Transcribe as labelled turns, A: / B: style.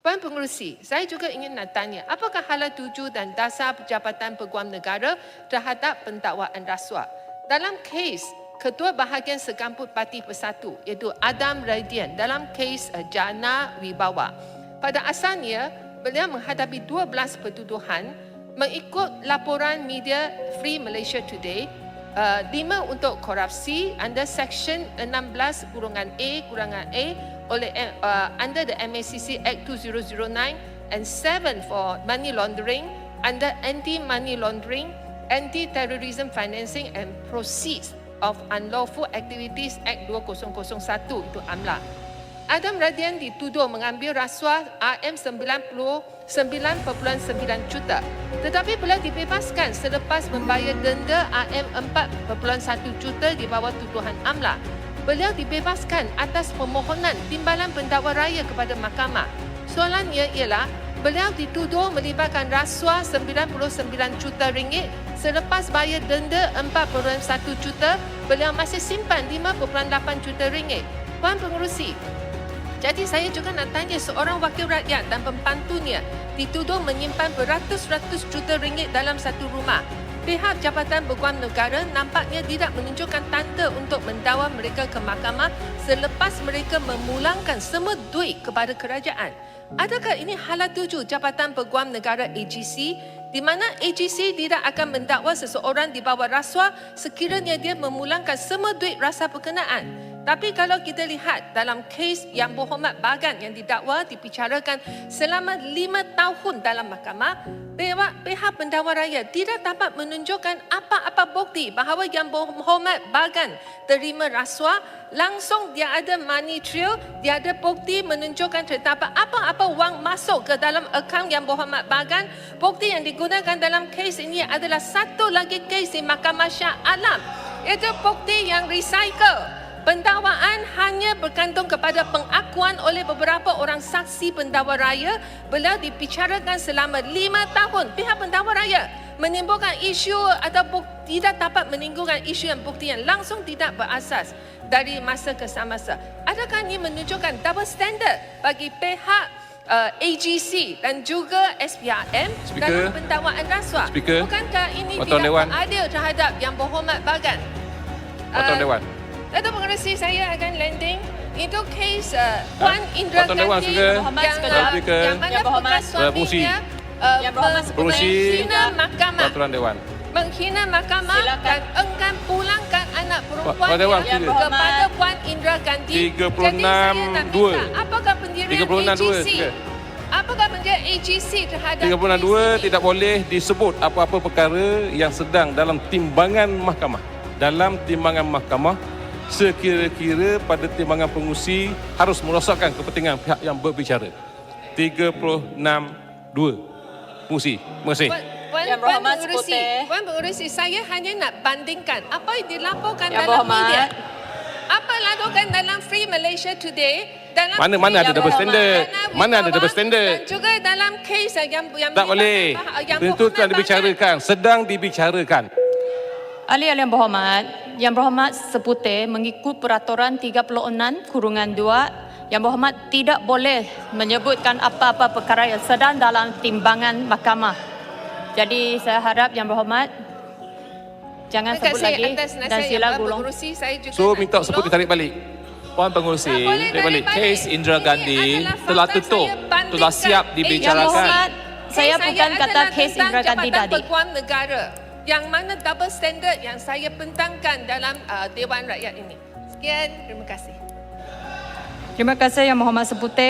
A: Puan Pengerusi, saya juga ingin nak tanya, apakah hala tuju dan dasar Jabatan Peguam Negara terhadap pendakwaan rasuah? Dalam kes Ketua Bahagian Sekamput Parti Persatu, iaitu Adam Radian, dalam kes uh, Jana Wibawa, pada asalnya beliau menghadapi 12 pertuduhan mengikut laporan media Free Malaysia Today uh, 5 untuk korupsi under section 16 kurungan A A oleh uh, under the MACC Act 2009 and 7 for money laundering under anti money laundering anti terrorism financing and proceeds of unlawful activities Act 2001 itu AMLA Adam Radian dituduh mengambil rasuah RM99.9 juta tetapi beliau dibebaskan selepas membayar denda RM4.1 juta di bawah tuduhan AMLA. Beliau dibebaskan atas permohonan timbalan pendakwa raya kepada mahkamah. Soalannya ialah beliau dituduh melibatkan rasuah 99 juta ringgit selepas bayar denda 4.1 juta beliau masih simpan 5.8 juta ringgit. Puan Pengerusi, jadi saya juga nak tanya seorang wakil rakyat dan pembantunya dituduh menyimpan beratus-ratus juta ringgit dalam satu rumah. Pihak Jabatan Peguam Negara nampaknya tidak menunjukkan tanda untuk mendakwa mereka ke mahkamah selepas mereka memulangkan semua duit kepada kerajaan. Adakah ini hala tuju Jabatan Peguam Negara AGC di mana AGC tidak akan mendakwa seseorang di bawah rasuah sekiranya dia memulangkan semua duit rasa berkenaan? Tapi kalau kita lihat dalam kes yang Berhormat Bagan yang didakwa dibicarakan selama lima tahun dalam mahkamah, pihak, pihak pendakwa raya tidak dapat menunjukkan apa-apa bukti bahawa yang Berhormat Bagan terima rasuah, langsung dia ada money trail, dia ada bukti menunjukkan terdapat apa-apa wang masuk ke dalam akaun yang Berhormat Bagan. Bukti yang digunakan dalam kes ini adalah satu lagi kes di Mahkamah Syah Alam. Itu bukti yang recycle. Pendakwaan hanya bergantung kepada pengakuan oleh beberapa orang saksi pendakwa raya. Beliau dibicarakan selama lima tahun. Pihak pendakwa raya menimbulkan isu atau tidak dapat menimbulkan isu yang bukti yang langsung tidak berasas dari masa ke masa. Adakah ini menunjukkan double standard bagi pihak uh, AGC dan juga SPRM
B: Speaker.
A: dalam pendakwaan rasuah?
B: Speaker.
A: Bukankah ini
B: Waktuan
A: tidak
B: Dewan.
A: adil terhadap Yang Berhormat Bagan?
B: Waktuan
A: Uh,
B: Dewan.
A: Datuk Pengerusi saya akan landing itu kes uh, Puan Indra
B: Waktuan Dewan,
A: Gandhi yang,
C: Speaker.
A: uh,
B: Speaker.
A: yang mana
C: Yang
A: bekas suaminya uh,
C: Yang Berhormat
A: menghina mahkamah
B: Peraturan Dewan.
A: menghina mahkamah
C: Silakan.
A: dan enggan pulangkan anak perempuan
B: Dewan,
A: yang
C: Speaker.
A: kepada Puan Indra Gandhi
B: 36
A: Jadi saya nak minta,
B: dua.
A: apakah pendirian
B: 36 dua,
A: AGC
B: Speaker.
A: apakah pendirian AGC terhadap
B: 32
A: kes ini?
B: tidak boleh disebut apa-apa perkara yang sedang dalam timbangan mahkamah. Dalam timbangan mahkamah, sekira-kira pada timbangan pengusi harus merosakkan kepentingan pihak yang berbicara. 36 2. Pengusi. Terima kasih.
A: Puan, Puan,
C: Yang
A: Puan
C: Berhormat Seputih.
A: Puan Pengerusi, saya hanya nak bandingkan apa yang dilaporkan
C: Yang
A: dalam
C: Berhormat.
A: media. Apa lakukan dalam Free Malaysia Today dalam
B: Mana- mana ada
A: yang
B: double standard? Mana ada double standard?
A: Dan juga dalam kes yang yang
B: Tak boleh.
A: yang
B: Itu
A: Berhormat
B: telah dibicarakan. Sedang dibicarakan.
C: Ahli-ahli yang berhormat, yang berhormat seputih mengikut peraturan 36 kurungan 2 yang berhormat tidak boleh menyebutkan apa-apa perkara yang sedang dalam timbangan mahkamah. Jadi saya harap yang berhormat jangan
A: Terima
C: sebut lagi dan sila gulung.
A: Pengerusi. Saya juga
B: So minta sebut ditarik balik.
D: Puan
A: boleh
B: Tarik balik.
D: kes Indra
A: Ini
D: Gandhi telah tutup,
A: saya
D: telah siap
A: Eh,
D: dibicarakan.
C: Yang berhormat,
A: Kes
C: saya bukan kata kes Indra Gandhi tadi.
A: Negara yang mana double standard yang saya bentangkan dalam uh, Dewan Rakyat ini. Sekian, terima kasih.
C: Terima kasih yang berhormat seputih.